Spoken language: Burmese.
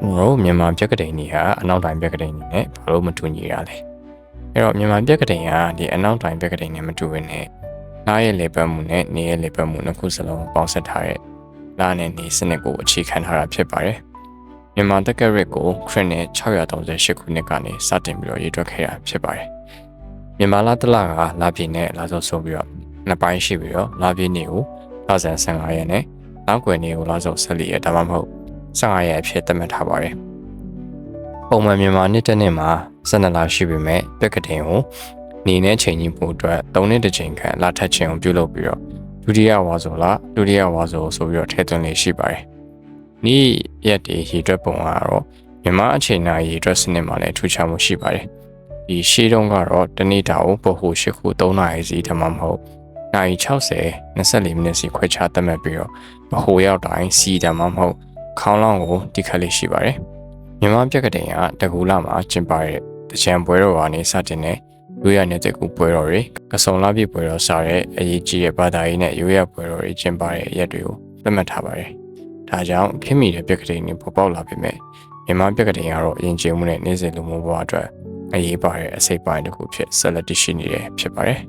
ကျွန်တော်တို့မြန်မာပြက်ကတိန်ကြီးဟာအနောက်တိုင်းပြက်ကတိန်ကြီးနဲ့ဘာလို့မတူညီရလဲအဲ့တော့မြန်မာပြက်ကတိန်ကဒီအနောက်တိုင်းပြက်ကတိန်နဲ့မတူဘဲနဲ့နားရဲ့လေပတ်မှုနဲ့နေရဲ့လေပတ်မှုနှစ်ခုစလုံးပေါင်းစပ်ထားတဲ့နားနဲ့နေစနစ်ကိုအခြေခံထားတာဖြစ်ပါတယ်မြန်မာတက္ကရာကိုခရစ်နဲ့638ခုနှစ်ကနေစတင်ပြီးတော့ရေးတွက်ခဲ့တာဖြစ်ပါတယ်မြန်မာလတလကလာပြည်နဲ့လာစောဆိုပြီးတော့နှစ်ပိုင်းရှိပြီးတော့လာပြည်နေကို2015ရက်နဲ့နောက်ွယ်နေကိုလာစော14ရက်ဒါမှမဟုတ် 15ရက်အဖြစ်သတ်မှတ်ထားပါတယ်ပုံမှန်မြန်မာနှစ်တစ်နှစ်မှာ12လရှိပေမဲ့ပြက်ကတိန်ကိုနေနဲ့ချိန်ကြီးပို့အတွက်3နှစ်တစ်ချိန်ခန့်လာထက်ချိန်ကိုပြုလုပ်ပြီးတော့ဒုတိယဝါဆိုလဒုတိယဝါဆိုဆိုပြီးတော့ထည့်သွင်းလေးရှိပါတယ်။ဤရက်ဒီရေတွက်ပုံကတော့မြန်မာအချိန်နာရေတွက်စနစ်မှာလည်းထူးခြားမှုရှိပါတယ်။ဒီရှေးတုန်းကတော့တနေ့တာကိုပို့ဖို့၈ခု3နာရီစီဒါမှမဟုတ်နိုင်60 24မိနစ်စီခွဲခြားသတ်မှတ်ပြီးတော့မဟိုရောက်တိုင်းစီဒါမှမဟုတ် ခေါင်းလောင်းကိုတိခတ်လေးရှိပါတယ်။မြန်မာပြက်ကတိန်ကတကူလာမှာကျင်းပတဲ့တချံပွဲတော်ကနေစတင်တဲ့ရိုးရနေတဲ့ကူပွဲတော်တွေကစုံလာပြပွဲတော်စားတဲ့အရေးကြီးတဲ့ဘာသာရေးနဲ့ရိုးရပွဲတော်တွေကျင်းပတဲ့ရက်တွေကိုသတ်မှတ်ထားပါတယ်။ဒါကြောင့်ခင်မီတဲ့ပြက်ကတိန်တွေပေါ်ပေါက်လာပေမဲ့မြန်မာပြက်ကတိန်ကတော့အရင်ကျင်းမှုနဲ့နေစဉ်လူမှုဘဝအတွက်အရေးပါတဲ့အစိပ်ပိုင်းတစ်ခုဖြစ်ဆက်လက်တည်ရှိနေတယ်ဖြစ်ပါတယ်။